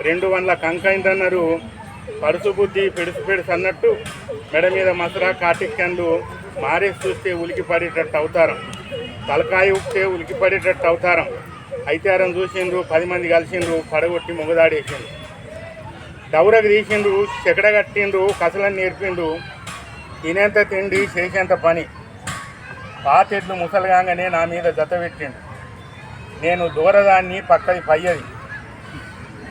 రెండు వందల కంకైందన్నారు పరుసు బుద్ధి పెడుసు పెడుసు అన్నట్టు మెడ మీద మసరా కాటిక్కండు మారేసి చూస్తే ఉలికి పడేటట్టు అవుతారం. తలకాయ ఉప్పితే ఉలికి పడేటట్టు అవుతారం. అయితారం చూసిండ్రు పది మంది కలిసిండ్రు పడగొట్టి మొగదాడేసిండ్రు. డౌరకు తీసిండ్రు చెకడ కట్టిండ్రు కసలని నేర్పిండ్రు తినేంత తిండి చేసేంత పని. పాతెడ్లు ముసలిగానే నా మీద జత పెట్టిండు. నేను దూరదాన్ని పక్కది పయ్యది.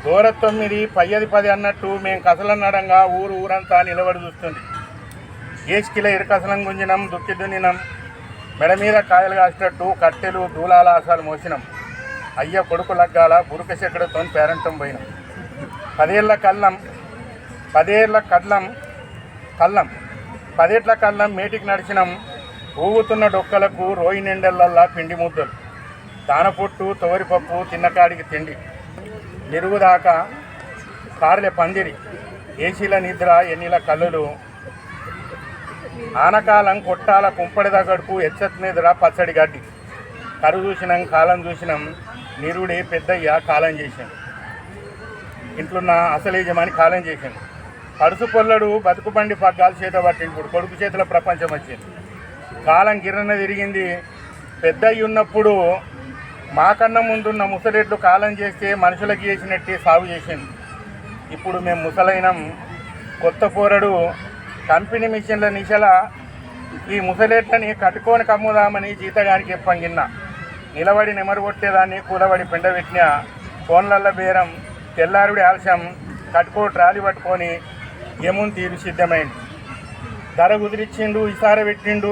దూర తొమ్మిది పయ్యది పది అన్నట్టు మేము కసలన్నడంగా ఊరు ఊరంతా నిలబడి చూస్తుంది. ఏసుకిల ఇరకసలం గుంజినం దుక్కి దున్నినం మెడ మీద కాయలు కాసేటట్టు కట్టెలు దూలాలాసాలు మోసినాం. అయ్య కొడుకు లగ్గాల బురుక చెక్కడతో పేరంటం పోయినాం. పదేళ్ళ కళ్ళం పదేళ్ళ కళ్ళం కళ్ళం పదేళ్ళ కళ్ళం మేటికి నడిచినాం. ఊగుతున్న డొక్కలకు రోయి నిండెళ్ళల్లా పిండి ముద్దలు. దానపొట్టు తోరిపప్పు తిన్నకాడికి తిండి. నిరుగుదాకా కార్ల పందిరి. ఏసీల నిద్ర ఎన్నిల కళ్ళులు ఆనకాలం కొట్టాల కుంపడి దగ్గడుకు ఎచ్చత్ నిద్ర పచ్చడి గడ్డి. కరు చూసినాం కాలం చూసినాం నిరుడి పెద్దయ్య కాలం చేశాం. ఇంట్లున్న అసలు యజమాని కాలం చేసింది పడుసు పొల్లడు బతుకుబండి పగ్గాలు చేత పట్టిండు కొడుకు చేతుల ప్రపంచం వచ్చింది. కాలం గిర్రన తిరిగింది పెద్దయ్య ఉన్నప్పుడు మాకన్నా ముందున్న ముసలెడ్లు కాలం చేస్తే మనుషులకి చేసినట్టే సాగు చేసింది. ఇప్పుడు మేము ముసలైనం కొత్త పోరడు కంపెనీ మిషన్ల నిశల ఈ ముసలెట్లని కట్టుకొని కమ్ముదామని జీతగానికి చెప్పంగిన్న నిలబడి నెమరు కొట్టేదాన్ని కూలబడి పిండబెట్టిన ఫోన్లల్ల బేరం తెల్లారుడి ఆలస్యం కట్టుకో ట్రాలీ పట్టుకొని యముని తీరు సిద్ధమైంది. ధర కుదిరిచ్చిండు ఇసార పెట్టిండు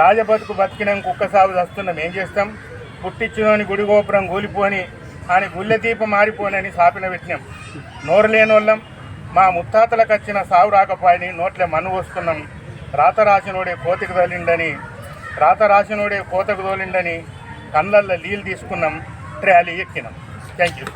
రాజబతుకు బతికినాం కుక్క సాగు వస్తున్నాం ఏం చేస్తాం? పుట్టించుకొని గుడి గోపురం కూలిపోని అని గుళ్ళె మారిపోనని సాపిన పెట్టినాం నోరు లేని వాళ్ళం మా ముత్తాతలకు వచ్చిన సావు రాకపోయని నోట్లే మన్ను వస్తున్నాం. రాత రాసినోడే కోతకు తోలిండని రాత రాసినోడే కోతకు తోలిండని కళ్ళల్లో నీళ్ళు తీసుకున్నాం ట్రాలీ ఎక్కినాం. Thank you.